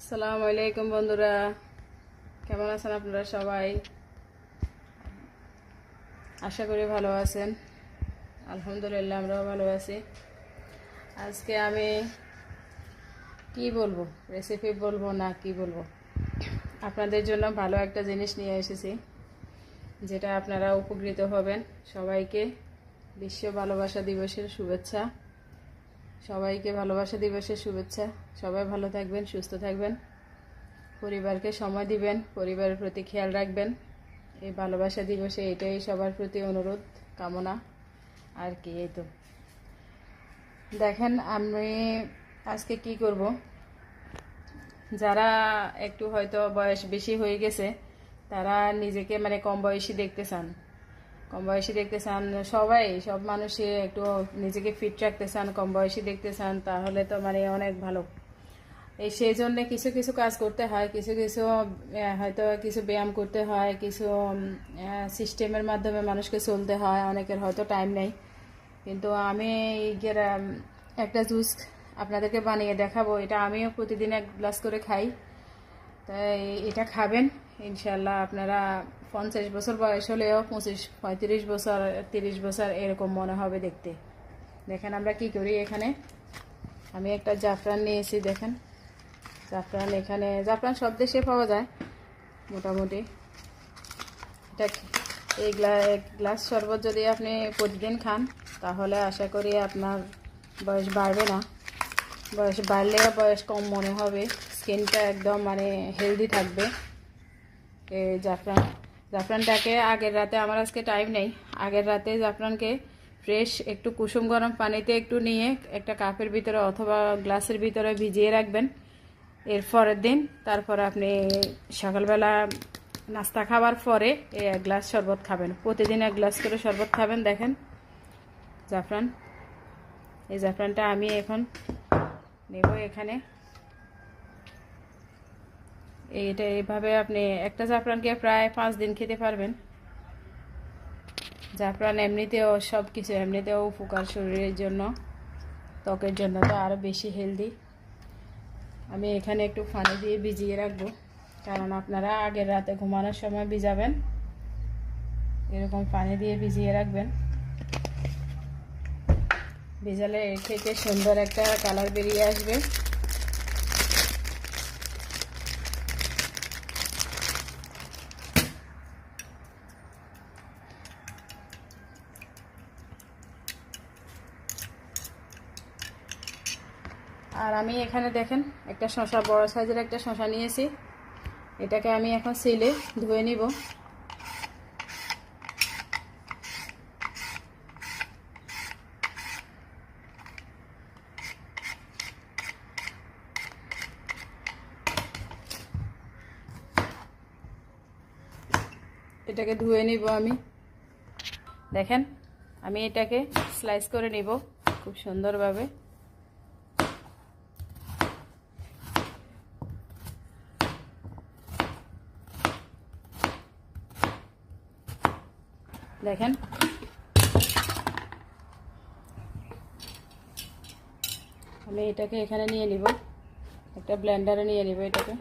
আসসালামু আলাইকুম বন্ধুরা। কেমন আছেন আপনারা সবাই? আশা করি ভালো আছেন। আলহামদুলিল্লাহ, আমরাও ভালো আছি। আজকে আমি কি বলব? রেসিপি বলব না কি বলব? আপনাদের জন্য ভালো একটা জিনিস নিয়ে এসেছি, যেটা আপনারা উপকৃত হবেন। সবাইকে বিশ্ব ভালোবাসা দিবসের শুভেচ্ছা। সবাইকে ভালোবাসা দিবসের শুভেচ্ছা। সবাই ভালো থাকবেন, সুস্থ থাকবেন। পরিবারকে সময় দিবেন, পরিবারের প্রতি খেয়াল রাখবেন। এই ভালোবাসা দিবসে এটাই সবার প্রতি অনুরোধ, কামনা। আর কি, এই তো। দেখেন, আমি আজকে কি করব? যারা একটু হয়তো বয়স বেশি হয়ে গেছে, তারা নিজেকে মানে কম বয়সী দেখতে চান। কম বয়সী দেখতে চান সবাই, সব মানুষই একটু নিজেকে ফিট রাখতে চান, কম বয়সী দেখতে চান, তাহলে তো মানে অনেক ভালো। এই সেই জন্যে কিছু কিছু কাজ করতে হয়, কিছু কিছু হয়তো কিছু ব্যায়াম করতে হয়, কিছু সিস্টেমের মাধ্যমে মানুষকে চলতে হয়, অনেকের হয়তো টাইম নেই। কিন্তু আমি একটা জুস আপনাদেরকে বানিয়ে দেখাবো, এটা আমিও প্রতিদিন এক গ্লাস করে খাই। তাই এটা খাবেন ইনশাল্লাহ আপনারা পঞ্চাশ বছর বয়স হলেও পঁচিশ, পঁয়ত্রিশ বছর, তিরিশ বছর এরকম মনে হবে দেখতে। দেখেন আমরা কি করি এখানে? আমি একটা জাফরান নিয়েছি, দেখেন। জাফরান এখানে, জাফরান সব দেশে পাওয়া যায়, মোটামুটি। এটা এই গ্লাস গ্লাস শরবত যদি আপনি প্রতিদিন খান, তাহলে আশা করি আপনার বয়স বাড়বে না। বয়স বাড়লেও বয়স কম মনে হবে। স্কিনটা একদম মানে হেলদি থাকবে। এই জাফরান। জাফরানটাকে, আগের রাতে আমার আজকে টাইম নেই। আগের রাতে জাফরানকে ফ্রেশ একটু কুসুম গরম পানিতে একটু নিয়ে একটা কাপের ভিতরে অথবা গ্লাসের ভিতরে ভিজিয়ে রাখবেন। এর পরের দিন তারপর আপনি সকালবেলা নাস্তা খাওয়ার পরে এক গ্লাস শরবত খাবেন। প্রতিদিন এক গ্লাস করে শরবত খাবেন, দেখেন। জাফরান, এই জাফরানটা আমি এখন নেব এখানে। এইটা এইভাবে আপনি একটা জাফরানকে প্রায় পাঁচ দিন খেতে পারবেন। জাফরান এমনিতেও সব কিছু এমনিতেও উপকার শরীরের জন্য, ত্বকের জন্য তো আরও বেশি হেলদি আমি এখানে একটু পানি দিয়ে ভিজিয়ে রাখব, কারণ আপনারা আগের রাতে ঘুমানোর সময় ভিজাবেন। এরকম পানি দিয়ে ভিজিয়ে রাখবেন। ভিজালে থেকে সুন্দর একটা কালার বেরিয়ে আসবে। আর আমি এখানে দেখেন, একটা শশা বড় সাইজের একটা শশা নিয়েছি। এটাকে আমি এখন সিলে ধুয়ে নিব। এটাকে ধুয়ে নিব আমি। দেখেন, আমি এটাকে স্লাইস করে নিব খুব সুন্দরভাবে। দেখেন। আমি এটাকে এখানে নিয়ে নিব। একটা ব্লেন্ডারে নিয়ে নিব এটাকে।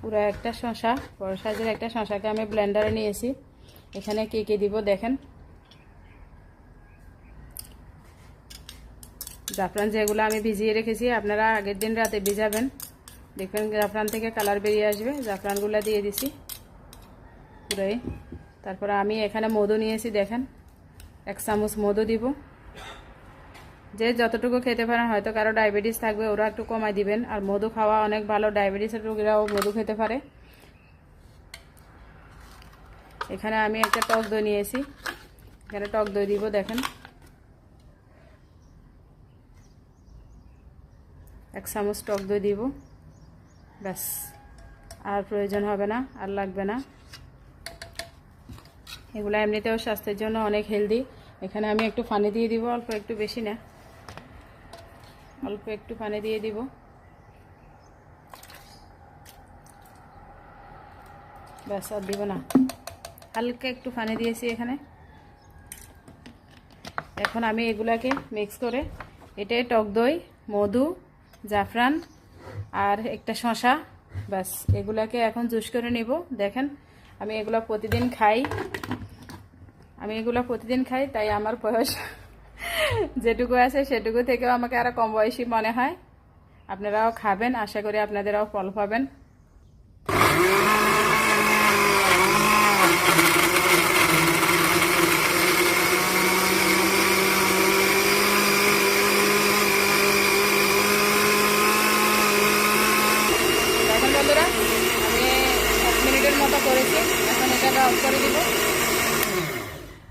পুরো একটা শশা বড় সাইজের একটা শশাকে আমি ব্লেন্ডারে নিয়েছি। এখানে কে কে দিব দেখেন। জাফরান যেগুলো আমি ভিজিয়ে রেখেছি, আপনারা আগের দিন রাতে ভিজাবেন। দেখবেন জাফরান থেকে কালার বেরিয়ে আসবে। জাফরানগুলো দিয়ে দিছি পুরোই। তারপরে আমি এখানে মধু নিয়েছি, দেখেন। এক চামচ মধু দিব। যে যতটুকু খেতে পারেন, হয়তো কারও ডায়াবেটিস থাকবে, ওরা একটু কমাই দিবেন। আর মধু খাওয়া অনেক ভালো, ডায়াবেটিসের রোগীরাও মধু খেতে পারে। এখানে আমি একটা টক দই নিয়েছি। এখানে টক দই দিব, দেখেন। এক চামচ টক দই দিব। ব্যাস। আর প্রয়োজন হবে না, আর লাগবে না। এগুলো এমনিতেও স্বাস্থ্যের জন্য অনেক হেলদি এখানে আমি একটু পানি দিয়ে দিব, অল্প একটু বেশি না। অল্প একটু পানি দিয়ে দিব। ব্যাস, আর দিব না। হালকা একটু পানি দিয়েছি এখানে। এখন আমি এগুলাকে মিক্স করে, এটাই টক দই, মধু জাফরান আর একটা শশা। ব্যাস, এগুলাকে এখন জুস করে নেব। দেখেন, আমি এগুলো প্রতিদিন খাই। আমি এগুলো প্রতিদিন খাই, তাই আমার বয়স যেটুকু আছে সেটুকু থেকেও আমাকে আরও কম বয়সী মনে হয়। আপনারাও খাবেন, আশা করি আপনাদেরও ফল পাবেন দেখেন বন্ধুরা আমি এক মিনিটের মতো করেছি এটাকে অফ করে দিব।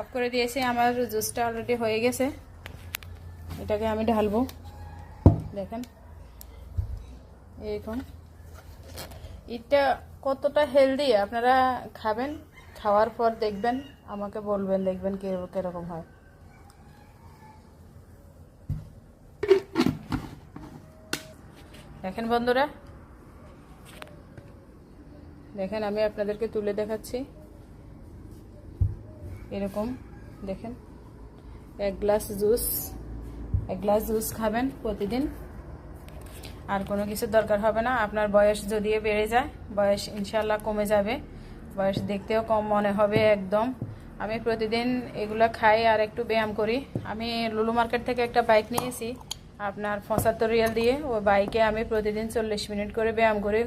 অফ করে দিয়েছি, আমার জুসটা অলরেডি হয়ে গেছে। এটাকে আমি ঢালবো। দেখেন। এরকম এটা কতটা হেলদি আপনারা খাবেন, খাওয়ার পর দেখবেন, আমাকে বলবেন, দেখবেন কীরকম হয়। দেখেন বন্ধুরা। দেখেন, আমি আপনাদেরকে তুলে দেখাচ্ছি। এরকম, দেখেন। এক গ্লাস জুস, এক গ্লাস জুস খাবেন প্রতিদিন। আর কোনো কিছুর দরকার হবে না। আপনার বয়স যদিও বেড়ে যায়, বয়স ইনশাল্লাহ কমে যাবে। বয়স দেখতেও কম মনে হবে একদম। আমি প্রতিদিন এগুলো খাই আর একটু ব্যায়াম করি। আমি লুলু মার্কেট থেকে একটা বাইক নিয়েছি, আপনার পঁচাত্তর রিয়াল দিয়ে। ওই বাইকে আমি প্রতিদিন চল্লিশ মিনিট করে ব্যায়াম করি,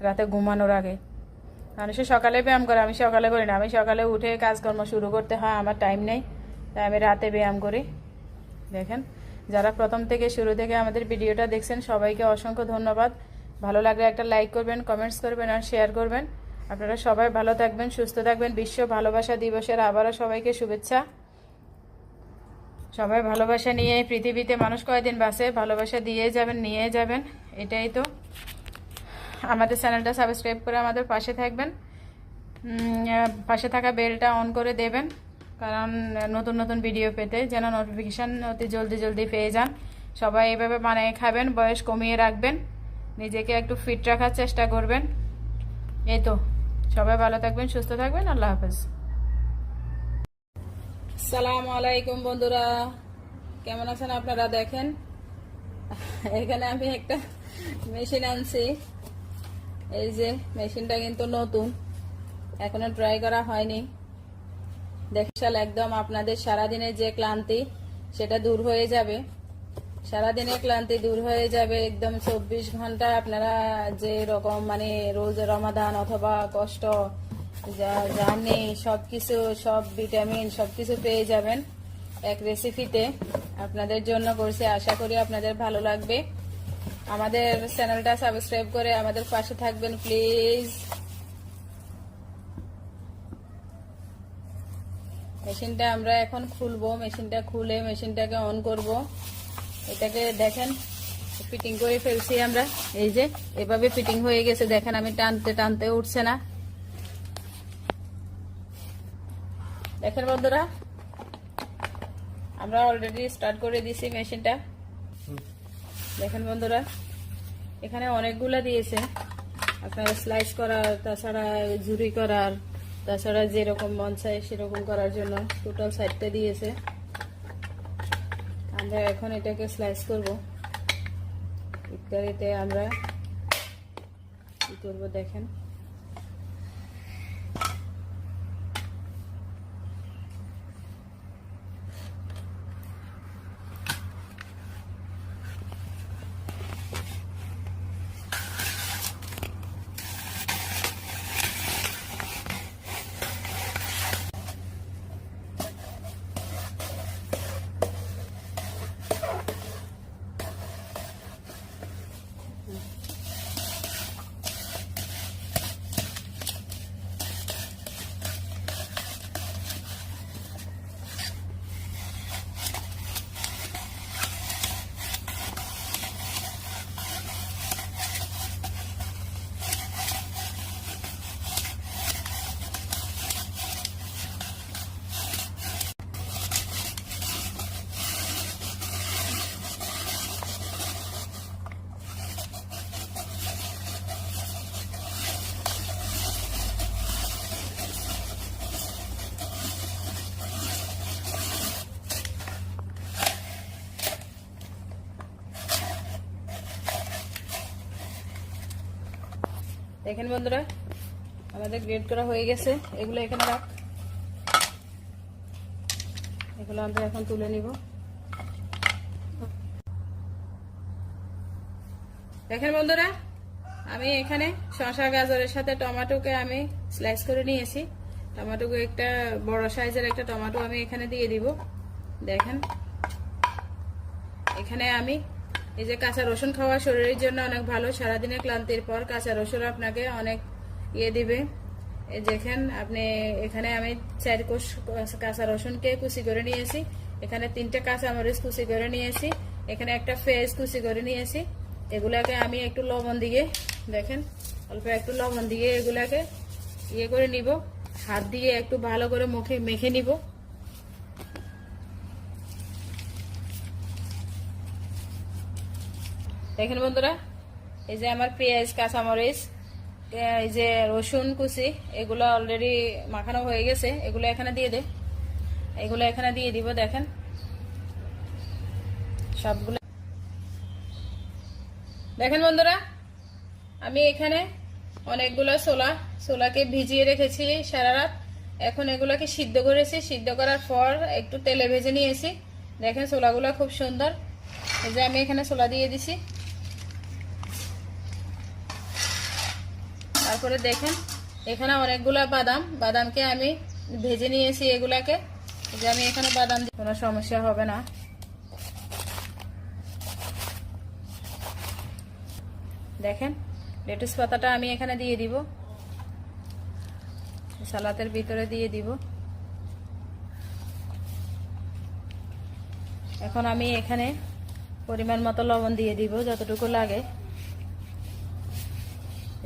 রাতে ঘুমানোর আগে। মানুষে সকালে ব্যায়াম করে, আমি সকালে করি না। আমি সকালে উঠে কাজকর্ম শুরু করতে হয়, আমার টাইম নেই। তাই আমি রাতে ব্যায়াম করি। দেখেন, যারা প্রথম থেকে শুরু থেকে আমাদের ভিডিওটা দেখছেন, সবাইকে অসংখ্য ধন্যবাদ। ভালো লাগলে একটা লাইক করবেন কমেন্টস করবেন আর শেয়ার করবেন। আপনারা সবাই ভালো থাকবেন, সুস্থ থাকবেন। বিশ্ব ভালোবাসা দিবসের আবারও সবাইকে শুভেচ্ছা। সবাই ভালোবাসা নিয়ে পৃথিবীতে মানুষ কয়দিন বাসে ভালোবাসা দিয়ে যাবেন, নিয়ে যাবেন, এটাই তো। আমাদের চ্যানেলটা সাবস্ক্রাইব করে আমাদের পাশে থাকবেন। পাশে থাকা বেলটা অন করে দেবেন, কারণ নতুন নতুন ভিডিও পেতে যেন নোটিফিকেশান অতি জলদি জলদি পেয়ে যান। সবাই এইভাবে বানিয়ে খাবেন, বয়স কমিয়ে রাখবেন, নিজেকে একটু ফিট রাখার চেষ্টা করবেন। এই তো, সবাই ভালো থাকবেন, সুস্থ থাকবেন, আল্লাহ হাফেজ। সালাম আলাইকুম বন্ধুরা, কেমন আছেন আপনারা দেখেন? এখানে আমি একটা মেশিন আনছি। এই যে মেশিনটা কিন্তু নতুন। এখনও ট্রাই করা হয়নি। দেখাল একদম আপনাদের সারাদিনের যে ক্লান্তি, সেটা দূর হয়ে যাবে। সারাদিনের ক্লান্তি দূর হয়ে যাবে, একদম চব্বিশ ঘণ্টা আপনারা যে রকম মানে রোজ রমাদান অথবা কষ্ট, যা জার্নি, সবকিছু, সব ভিটামিন সবকিছু পেয়ে যাবেন এক রেসিপিতে আপনাদের জন্য করছি, আশা করি আপনাদের ভালো লাগবে। আমাদের চ্যানেলটা সাবস্ক্রাইব করে আমাদের পাশে থাকবেন, প্লিজ। মেশিনটা আমরা এখন খুলবো, মেশিনটা খুলে মেশিনটাকে অন করব। এটাকে দেখেন ফিটিং করে ফেলছি আমরা। এই যে, এভাবে ফিটিং হয়ে গেছে। দেখেন, আমি টানতে টানতে উঠছে না। দেখেন বন্ধুরা, আমরা অলরেডি স্টার্ট করে দিছি মেশিনটা। দেখেন বন্ধুরা, এখানে অনেকগুলা দিয়েছে। আপনারা স্লাইস করার তাছাড়া ঝুরি করার, তাছাড়া যেরকম মন চায় সেরকম করার জন্য টোটাল সাইডটা দিয়েছে। আমরা এখন এটাকে স্লাইস করব। ইত্যাদিতে আমরা কি করব দেখেন। দেখেন বন্ধুরা, আমাদের গ্রেড করা হয়ে গেছে। এগুলো এখানে রাখ। এগুলো আমরা এখন তুলে নিব। দেখেন বন্ধুরা, আমি এখানে শসা, গাজরের সাথে টমেটোকে আমি স্লাইস করে নিয়েছি। টমেটোকে একটা বড় সাইজের একটা টমেটো আমি এখানে দিয়ে দিব। দেখেন, এখানে আমি এই যে কাঁচা রসুন খাওয়া শরীরের জন্য অনেক ভালো, সারাদিনের ক্লান্তির পর কাঁচা রসুন আপনাকে অনেক ইয়ে দিবে। দেখেন, আপনি এখানে আমি চার কোষ কাঁচা রসুনকে কুচি করে নিয়েছি। এখানে তিনটে কাঁচা মরিচ কুচি করে নিয়েছি। এখানে একটা ফেস কুচি করে নিয়েছি। এগুলাকে আমি একটু লবণ দিয়ে, দেখেন, অল্প একটু লবণ দিয়ে এগুলাকে ইয়ে করে নিব। হাত দিয়ে একটু ভালো করে মুখে মেখে নিব। দেখেন বন্ধুরা, এই যে আমার পেঁয়াজ, কাঁচামরিচ, এই যে রসুন কুচি, এগুলো অলরেডি মাখানো হয়ে গেছে, এগুলো এখানে দিয়ে দে। এগুলো এখানে দিয়ে দিব, দেখেন। সবগুলো দেখেন বন্ধুরা, আমি এখানে অনেকগুলো ছোলা, ছোলাকে ভিজিয়ে রেখেছি সারা রাত। এখন এগুলোকে সিদ্ধ করেছি। সিদ্ধ করার পর একটু তেলে ভেজে নিয়েছি। দেখেন ছোলাগুলো খুব সুন্দর। এই যে আমি এখানে ছোলা দিয়ে দিছি। তারপরে দেখেন। এখানে অনেকগুলো বাদাম। বাদামকে আমি ভেজে নিয়েছি এগুলাকে। যে আমি এখানে বাদাম কোনো সমস্যা হবে না। দেখেন, লেটুস পাতাটা আমি এখানে দিয়ে দিব। সালাতের ভিতরে দিয়ে দিব। এখন আমি এখানে পরিমাণ মতো লবণ দিয়ে দিব, যতটুকু লাগে।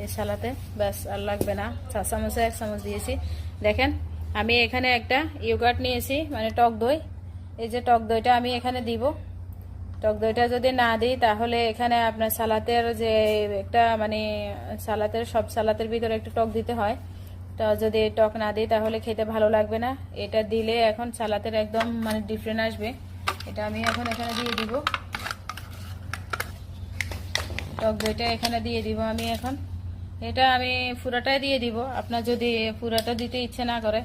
এই সালাতে, ব্যাস, আর লাগবে না। চামচে এক চামচ দিয়েছি। দেখেন, আমি এখানে একটা ইয়োগার্ট নিয়েছি মানে টক দই। এই যে টক দইটা আমি এখানে দিব। টক দইটা যদি না দিই, তাহলে এখানে আপনার সালাতের যে একটা মানে সালাতের, সব সালাতের ভিতরে একটু টক দিতে হয়। তো যদি টক না দিই, তাহলে খেতে ভালো লাগবে না। এটা দিলে এখন সালাতের একদম মানে ডিফারেন্ট আসবে। এটা আমি এখন এখানে দিয়ে দিব। টক দইটা এখানে দিয়ে দিব আমি এখন। এটা আমি পুরাটাই দিয়ে দিব। আপনার যদি পুরাটা দিতে ইচ্ছে না করে,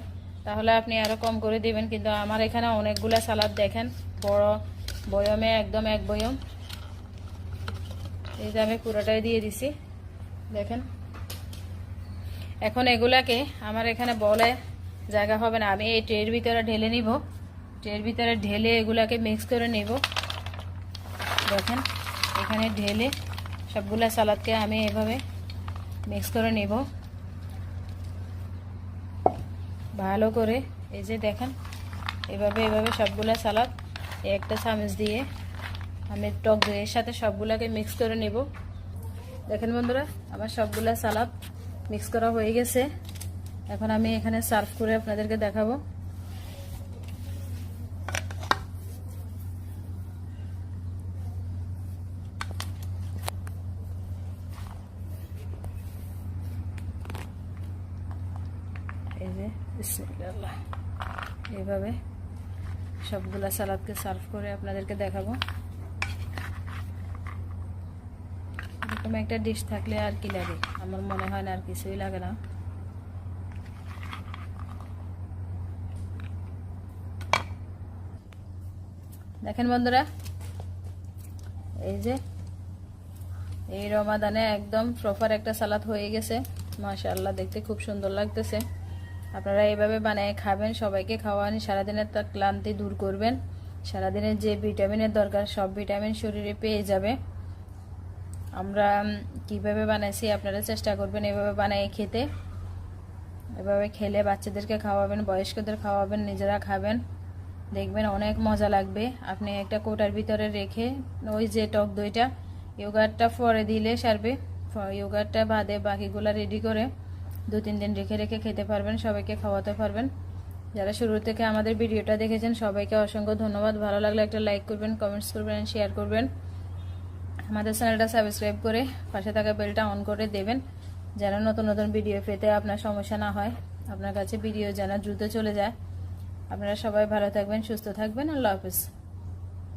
তাহলে আপনি আরও কম করে দিবেন। কিন্তু আমার এখানে অনেকগুলো সালাদ দেখেন, বড় বয়মে, একদম এক বয়ম। এই যে আমি পুরোটাই দিয়ে দিছি, দেখেন। এখন এগুলাকে আমার এখানে বলে জায়গা হবে না। আমি এই ট্রের ভিতরে ঢেলে নিব। ট্রের ভিতরে ঢেলে এগুলাকে মিক্স করে নেব। দেখেন, এখানে ঢেলে সবগুলা সালাদকে আমি এভাবে মিক্স করে নেব। ভালো করে এই যে দেখেন, এভাবে এভাবে সবগুলা সালাদ একটা চামচ দিয়ে আমি টক দইয়ের সাথে সবগুলাকে মিক্স করে নেব। দেখেন বন্ধুরা, আমার সবগুলা সালাদ মিক্স করা হয়ে গেছে। এখন আমি এখানে সার্ভ করে আপনাদেরকে দেখাবো। এই যে বিসমিল্লাহ। এইভাবে সবগুলা সালাদকে সার্ভ করে আপনাদেরকে দেখাবো। এরকম একটা ডিশ থাকলে আর কি লাগে? আমার মনে হয় না আর কিছুই লাগে না। দেখেন বন্ধুরা, এই যে এই রমাদানে একদম প্রপার একটা সালাদ হয়ে গেছে। মাশাআল্লাহ, দেখতে খুব সুন্দর লাগতেছে। আপনারা এইভাবে বানিয়ে খাবেন, সবাইকে খাওয়ান, সারাদিনের তার ক্লান্তি দূর করবেন। সারাদিনের যে ভিটামিনের দরকার, সব ভিটামিন শরীরে পেয়ে যাবে। আমরা কীভাবে বানাইছি আপনারা চেষ্টা করবেন এভাবে বানিয়ে খেতে। এভাবে খেলে বাচ্চাদেরকে খাওয়াবেন, বয়স্কদের খাওয়াবেন, নিজেরা খাবেন। দেখবেন অনেক মজা লাগবে। আপনি একটা কোটার ভিতরে রেখে, ওই যে টক দইটা ইয়োগারটা পরে দিলে সারবে। ইয়োগারটা বাদে বাকিগুলা রেডি করে দু তিন দিন রেখে রেখে খেতে পারবেন, সবাইকে খাওয়াতে পারবেন। যারা শুরু থেকে আমাদের ভিডিওটা দেখেছেন, সবাইকে অসংখ্য ধন্যবাদ। ভালো লাগলে একটা লাইক করবেন কমেন্টস করবেন শেয়ার করবেন। আমাদের চ্যানেলটা সাবস্ক্রাইব করে পাশে থাকা বেলটা অন করে দেবেন, যেন নতুন নতুন ভিডিও পেতে আপনার সমস্যা না হয়, আপনার কাছে ভিডিও যেন দ্রুত চলে যায়। আপনারা সবাই ভালো থাকবেন, সুস্থ থাকবেন, আল্লাহ হাফিজ।